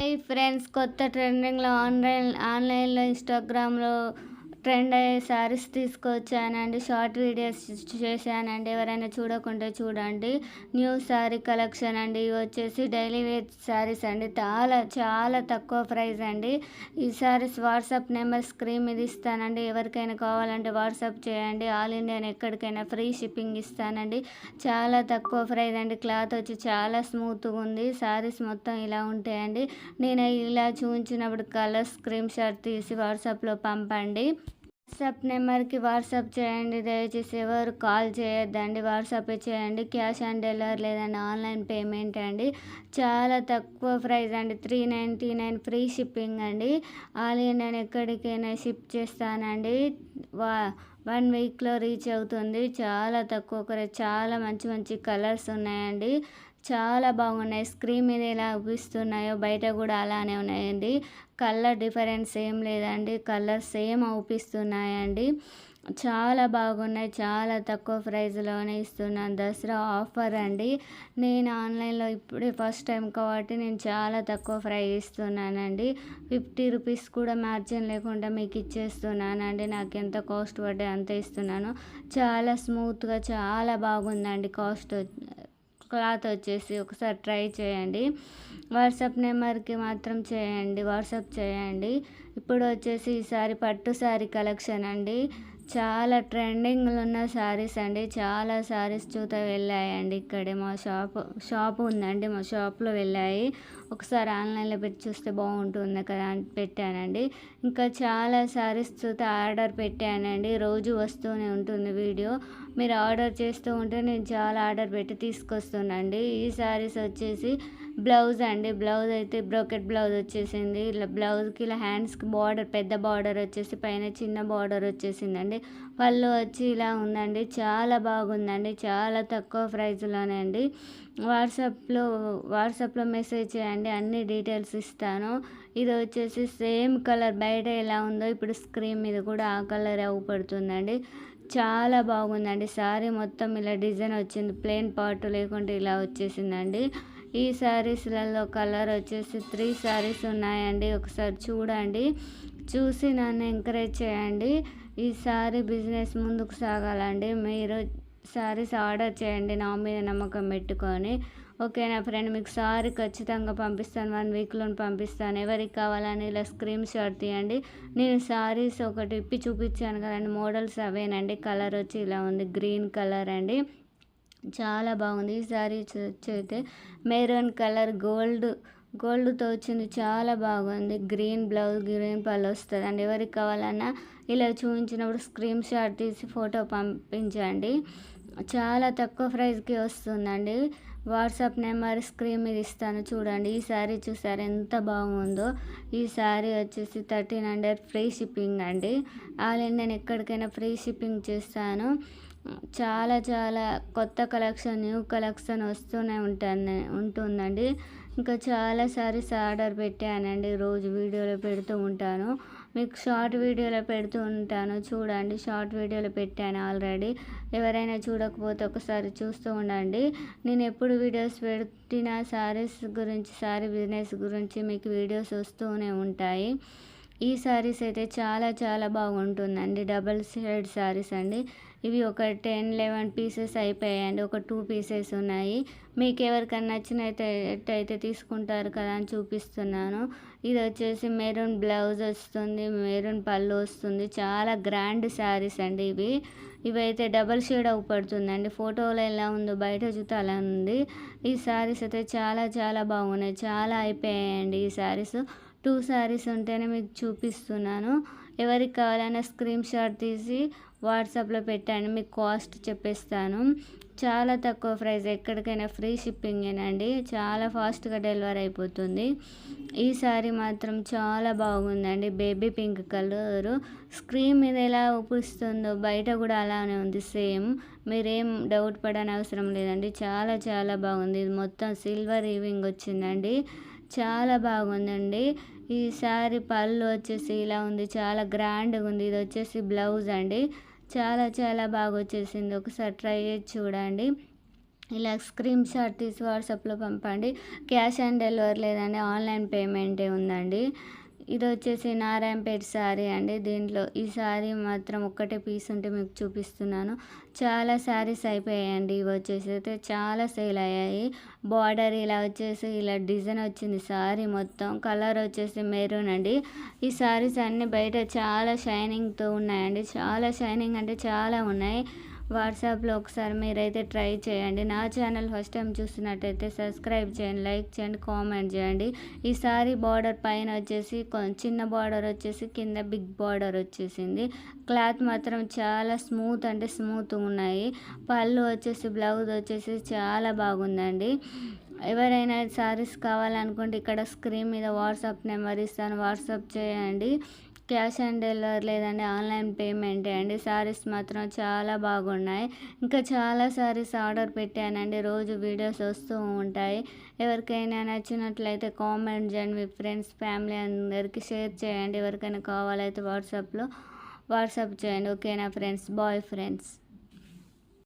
Hi friends కొత్త ట్రెండింగ్లో online ఆన్లైన్లో ఇన్స్టాగ్రామ్లో ట్రెండ్ అయ్యే శారీస్ తీసుకొచ్చానండి షార్ట్ వీడియోస్ చేశానండి. ఎవరైనా చూడకుంటే చూడండి. న్యూ శారీ కలెక్షన్ అండి. ఇవి వచ్చేసి డైలీ వేర్ శారీస్ అండి. చాలా చాలా తక్కువ ప్రైస్ అండి. ఈ శారీస్ వాట్సాప్ నెంబర్ స్క్రీన్ మీద ఇస్తానండి. ఎవరికైనా కావాలంటే వాట్సాప్ చేయండి. ఆల్ ఇండియా ఎక్కడికైనా ఫ్రీ షిప్పింగ్ ఇస్తానండి. చాలా తక్కువ ప్రైస్ అండి. క్లాత్ వచ్చి చాలా స్మూత్గా ఉంది. శారీస్ మొత్తం ఇలా ఉంటాయండి. నేను ఇలా చూపించినప్పుడు కలర్ స్క్రీన్ షాట్ తీసి వాట్సాప్లో పంపండి. వాట్సాప్ నెంబర్కి వాట్సాప్ చేయండి. దయచేసి ఎవరు కాల్ చేయొద్దండి. వాట్సాప్ చేయండి. క్యాష్ ఆన్ డెలివరీ లేదండి ఆన్లైన్ పేమెంట్ అండి. చాలా తక్కువ ప్రైస్ అండి. Three ninety nine free shipping అండి. ఆల్ నేను ఎక్కడికైనా షిప్ చేస్తానండి. వా వన్ వీక్లో రీచ్ అవుతుంది. చాలా తక్కువ చాలా మంచి మంచి కలర్స్ ఉన్నాయండి. చాలా బాగున్నాయి. స్క్రీన్ మీద ఎలా అవుపిస్తున్నాయో బయట కూడా అలానే ఉన్నాయండి. కలర్ డిఫరెన్స్ ఏం లేదండి. కలర్ సేమ్ అవుపిస్తున్నాయండి చాలా బాగున్నాయి. చాలా తక్కువ ప్రైస్లోనే ఇస్తున్నాను. దసరా ఆఫర్ అండి. నేను ఆన్లైన్లో ఇప్పుడే ఫస్ట్ టైం కాబట్టి నేను చాలా తక్కువ ప్రైస్ ఇస్తున్నానండి. ఫిఫ్టీ రూపీస్ కూడా మార్జిన్ లేకుండా మీకు ఇచ్చేస్తున్నానండి. నాకు ఎంత కాస్ట్ పడ్డే అంత ఇస్తున్నాను. చాలా స్మూత్గా చాలా బాగుందండి కాస్ట్. క్లాత్ వచ్చేసి ఒకసారి ట్రై చేయండి. వాట్సాప్ నెంబర్కి మాత్రం చేయండి వాట్సాప్ చేయండి. ఇప్పుడు వచ్చేసి ఈసారి పట్టు శారీ కలెక్షన్ అండి. చాలా ట్రెండింగ్లో ఉన్న శారీస్ అండి. చాలా శారీస్ చూత వెళ్ళాయండి ఇక్కడే మా షాప్ షాప్ ఉందండి మా షాప్లో వెళ్ళాయి. ఒకసారి ఆన్లైన్లో పెట్టి చూస్తే బాగుంటుంది కదా అని పెట్టానండి. ఇంకా చాలా శారీస్ చూత ఆర్డర్ పెట్టానండి. రోజు వస్తూనే ఉంటుంది వీడియో. మీరు ఆర్డర్ చేస్తూ ఉంటే నేను చాలా ఆర్డర్ పెట్టి తీసుకొస్తున్నాండి ఈ శారీస్ వచ్చేసి బ్లౌజ్ అండి. బ్లౌజ్ అయితే బ్రోకెట్ బ్లౌజ్ వచ్చేసింది. ఇలా బ్లౌజ్కి ఇలా హ్యాండ్స్కి బార్డర్ పెద్ద బార్డర్ వచ్చేసి పైన చిన్న బార్డర్ వచ్చేసిందండి. పళ్ళు వచ్చి ఇలా ఉందండి. చాలా బాగుందండి. చాలా తక్కువ ప్రైస్లోనే అండి. వాట్సాప్లో వాట్సాప్లో మెసేజ్ చేయండి. అన్ని డీటెయిల్స్ ఇస్తాను. ఇది వచ్చేసి సేమ్ కలర్ బయట ఎలా ఉందో ఇప్పుడు స్క్రీన్ మీద కూడా ఆ కలర్ అవుపడుతుందండి చాలా బాగుందండి. శారీ మొత్తం ఇలా డిజైన్ వచ్చింది. ప్లెయిన్ పార్ట్ లేకుంటే ఇలా వచ్చేసిందండి. ఈ శారీస్లలో కలర్ వచ్చేసి త్రీ శారీస్ ఉన్నాయండి. ఒకసారి చూడండి. చూసి నన్ను ఎంకరేజ్ చేయండి. ఈ శారీ బిజినెస్ ముందుకు సాగాలండి. మీరు శారీస్ ఆర్డర్ చేయండి నా మీద నమ్మకం పెట్టుకొని. ఓకే నా ఫ్రెండ్ మీకు సారీ ఖచ్చితంగా పంపిస్తాను వన్ వీక్లో పంపిస్తాను. ఎవరికి కావాలని ఇలా స్క్రీన్ షాట్ తీయండి. నేను సారీస్ ఒకటి ఇప్పి చూపించాను కదండి మోడల్స్ అవేనండి. కలర్ వచ్చి ఇలా ఉంది గ్రీన్ కలర్ అండి. చాలా బాగుంది. ఈ శారీ అయితే మెరూన్ కలర్ గోల్డ్ గోల్డ్తో వచ్చింది. చాలా బాగుంది. గ్రీన్ బ్లౌజ్ గ్రీన్ పళ్ళు వస్తుంది. అండి ఎవరికి కావాలన్నా ఇలా చూపించినప్పుడు స్క్రీన్ షాట్ తీసి ఫోటో పంపించండి. చాలా తక్కువ ప్రైస్కి వస్తుందండి. వాట్సాప్ నెంబర్ స్క్రీన్ మీద ఇస్తాను. చూడండి. ఈ శారీ చూసారు? ఎంత బాగుందో. ఈ శారీ వచ్చేసి థర్టీన్ హండ్రెడ్ ఫ్రీ షిప్పింగ్ అండి. ఆల్ నేను ఎక్కడికైనా ఫ్రీ షిప్పింగ్ చేస్తాను. చాలా చాలా కొత్త కలెక్షన్ న్యూ కలెక్షన్ వస్తూనే ఉంటుంది ఉంటుందండి. ఇంకా చాలా సారీస్ ఆర్డర్ పెట్టానండి రోజు వీడియోలో పెడుతూ ఉంటాను. మీకు షార్ట్ వీడియోలో పెడుతూ ఉంటాను చూడండి. షార్ట్ వీడియోలో పెట్టాను ఆల్రెడీ. ఎవరైనా చూడకపోతే ఒకసారి చూస్తూ ఉండండి. నేను ఎప్పుడు వీడియోస్ పెట్టిన శారీస్ గురించి శారీ బిజినెస్ గురించి మీకు వీడియోస్ వస్తూనే ఉంటాయి. ఈ శారీస్ అయితే చాలా చాలా బాగుంటుందండి. డబల్ షేడ్ శారీస్ అండి. ఇవి ఒక టెన్ లెవెన్ పీసెస్ అయిపోయాయండి. ఒక టూ పీసెస్ ఉన్నాయి. మీకు ఎవరికైనా నచ్చినట్టయితే తీసుకుంటారు కదా అని చూపిస్తున్నాను. ఇది వచ్చేసి మెరూన్ బ్లౌజ్ వస్తుంది మెరూన్ పళ్ళు వస్తుంది. చాలా గ్రాండ్ శారీస్ అండి ఇవి. ఇవైతే డబల్ షేడ్ అవుపడుతుందండి ఫోటోలో ఎలా ఉందో బయట చూస్తే అలా ఉంది. ఈ శారీస్ అయితే చాలా చాలా బాగున్నాయి. చాలా అయిపోయాయండి ఈ శారీస్ టూ శారీస్ ఉంటేనే మీకు చూపిస్తున్నాను. ఎవరికి కావాలన్నా స్క్రీన్ షాట్ తీసి వాట్సాప్లో పెట్టండి మీకు కాస్ట్ చెప్పేస్తాను. చాలా తక్కువ ప్రైస్ ఎక్కడికైనా ఫ్రీ షిప్పింగేనండి. చాలా ఫాస్ట్గా డెలివరీ అయిపోతుంది. ఈ సారీ మాత్రం చాలా బాగుందండి. Baby pink colour. స్క్రీన్ మీద ఎలా ఊపిస్తుందో బయట కూడా అలానే ఉంది సేమ్. మీరేం డౌట్ పడని అవసరం లేదండి. చాలా చాలా బాగుంది. ఇది మొత్తం సిల్వర్ ఈవింగ్ వచ్చిందండి. చాలా బాగుందండి. ఈ శారీ పళ్ళు వచ్చేసి ఇలా ఉంది. చాలా గ్రాండ్గా ఉంది. ఇది వచ్చేసి బ్లౌజ్ అండి. చాలా చాలా బాగా వచ్చేసింది. ఒకసారి ట్రై చేసి చూడండి. ఇలా స్క్రీన్ షాట్ తీసి వాట్సాప్లో పంపండి. క్యాష్ ఆన్ డెలివరీ లేదండి ఆన్లైన్ పేమెంటే ఉందండి. ఇది వచ్చేసి నారాయణపేట శారీ అండి. దీంట్లో ఈ శారీ మాత్రం ఒక్కటే పీస్ ఉంటే మీకు చూపిస్తున్నాను. చాలా శారీస్ అయిపోయాయండి. ఇవి వచ్చేసి అయితే చాలా సేల్ అయ్యాయి. బార్డర్ ఇలా వచ్చేసి ఇలా డిజైన్ వచ్చింది శారీ మొత్తం. కలర్ వచ్చేసి మెరూన్ అండి. ఈ శారీస్ అన్నీ బయట చాలా షైనింగ్తో ఉన్నాయండి. చాలా షైనింగ్ అంటే చాలా ఉన్నాయి. వాట్సాప్లో ఒకసారి మీరైతే ట్రై చేయండి. నా ఛానల్ ఫస్ట్ టైం చూస్తున్నట్టయితే సబ్స్క్రైబ్ చేయండి లైక్ చేయండి కామెంట్ చేయండి. ఈసారి బార్డర్ పైన వచ్చేసి చిన్న బార్డర్ వచ్చేసి కింద బిగ్ బార్డర్ వచ్చేసింది. క్లాత్ మాత్రం చాలా స్మూత్ అంటే స్మూత్ ఉన్నాయి. పళ్ళు వచ్చేసి బ్లౌజ్ వచ్చేసి చాలా బాగుందండి. ఎవరైనా సారీస్ కావాలనుకుంటే ఇక్కడ స్క్రీన్ మీద వాట్సాప్ నెంబర్ ఇస్తాను. వాట్సాప్ చేయండి. క్యాష్ ఆన్ డెలివరీ లేదండి ఆన్లైన్ పేమెంట్ అండి. శారీస్ మాత్రం చాలా బాగున్నాయి. ఇంకా చాలా శారీస్ ఆర్డర్ పెట్టానండి. రోజు వీడియోస్ వస్తూ ఉంటాయి. ఎవరికైనా నచ్చినట్లయితే కామెంట్ చేయండి. మీ ఫ్రెండ్స్ ఫ్యామిలీ అందరికీ షేర్ చేయండి. ఎవరికైనా కావాలైతే వాట్సాప్లో వాట్సాప్ చేయండి. ఓకేనా ఫ్రెండ్స్? Bye friends.